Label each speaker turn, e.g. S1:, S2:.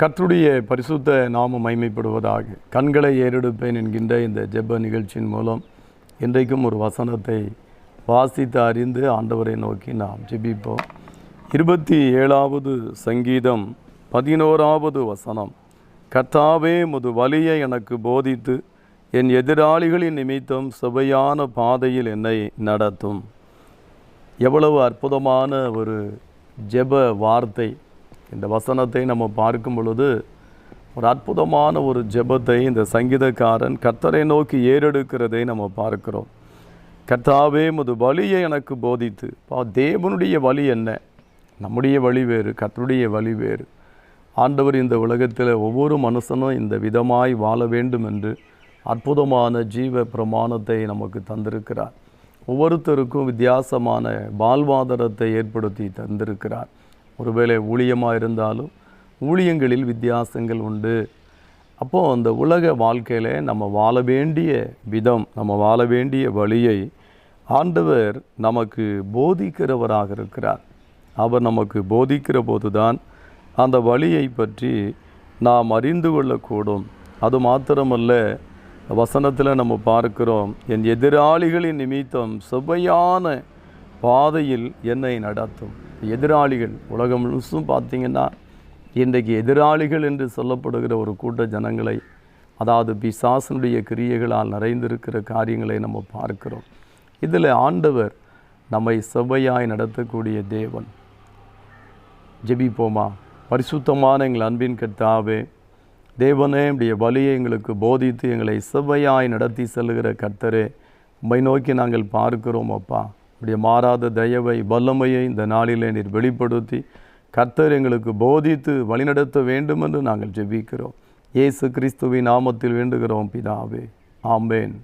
S1: கர்த்தருடைய பரிசுத்த நாமம் மைமைப்படுவதாக கண்களை ஏறெடுப்பேன் என்கின்ற இந்த ஜெப நிகழ்ச்சியின் மூலம் இன்றைக்கும் ஒரு வசனத்தை வாசித்து அறிந்து ஆண்டவரை நோக்கி நாம் ஜெபிப்போம். இருபத்தி ஏழாவது சங்கீதம் பதினோராவது வசனம். கர்த்தாவே முது வலியை எனக்கு போதித்து என் எதிராளிகளின் நிமித்தம் சுவையான பாதையில் என்னை நடத்தும். எவ்வளவு அற்புதமான ஒரு ஜெப வார்த்தை. இந்த வசனத்தை நம்ம பார்க்கும் பொழுது ஒரு அற்புதமான ஒரு ஜெபத்தை இந்த சங்கீதக்காரன் கர்த்தரை நோக்கி ஏறெடுக்கிறதை நம்ம பார்க்கிறோம். கர்த்தாவே முது வழியை எனக்கு போதித்து. பா தேவனுடைய வழி என்ன? நம்முடைய வழி வேறு கர்த்தருடைய வழி வேறு. ஆண்டவர் இந்த உலகத்தில் ஒவ்வொரு மனுஷனும் இந்த விதமாய் வாழ வேண்டும் என்று அற்புதமான ஜீவ பிரமாணத்தை நமக்கு தந்திருக்கிறார். ஒவ்வொருத்தருக்கும் வித்தியாசமான வாழ்வாதாரத்தை ஏற்படுத்தி தந்திருக்கிறார். ஒருவேளை ஊழியமாக இருந்தாலும் ஊழியங்களில் வித்தியாசங்கள் உண்டு. அப்போது அந்த உலக வாழ்க்கையில் நம்ம வாழ வேண்டிய விதம் நம்ம வாழ வேண்டிய வழியை ஆண்டவர் நமக்கு போதிக்கிறவராக இருக்கிறார். அவர் நமக்கு போதிக்கிற போது தான் அந்த வழியை பற்றி நாம் அறிந்து கொள்ளக்கூடும். அது மாத்திரமல்ல வசனத்தில் நம்ம பார்க்கிறோம் என் எதிராளிகளின் நிமித்தம் சுவையான பாதையில் என்னை நடத்தும். எதிராளிகள். உலகம் முழுசும் பார்த்தீங்கன்னா இன்றைக்கு எதிராளிகள் என்று சொல்லப்படுகிற ஒரு கூட்ட ஜனங்களை அதாவது பிசாசனுடைய கிரியைகளால் நிறைந்திருக்கிற காரியங்களை நம்ம பார்க்கிறோம். இதில் ஆண்டவர் நம்மை செவ்வையாய் நடத்தக்கூடிய தேவன். ஜெபிப்போமா? பரிசுத்தமான எங்கள் அன்பின் கர்த்தாவே தேவனே உடைய வழியை எங்களுக்கு போதித்து எங்களை செவ்வையாய் நடத்தி செல்லுகிற கர்த்தரே உம்மை நோக்கி நாங்கள் பார்க்கிறோம் அப்பா. உடைய மாறாத தயவை வல்லமையை இந்த நாளிலே நீர் வெளிப்படுத்தி கர்த்தர் எங்களுக்கு போதித்து வழிநடத்த வேண்டும் என்று நாங்கள் ஜெபிக்கிறோம். இயேசு கிறிஸ்துவின் நாமத்தில் வேண்டுகிறோம் பிதாவே. ஆம்பேன்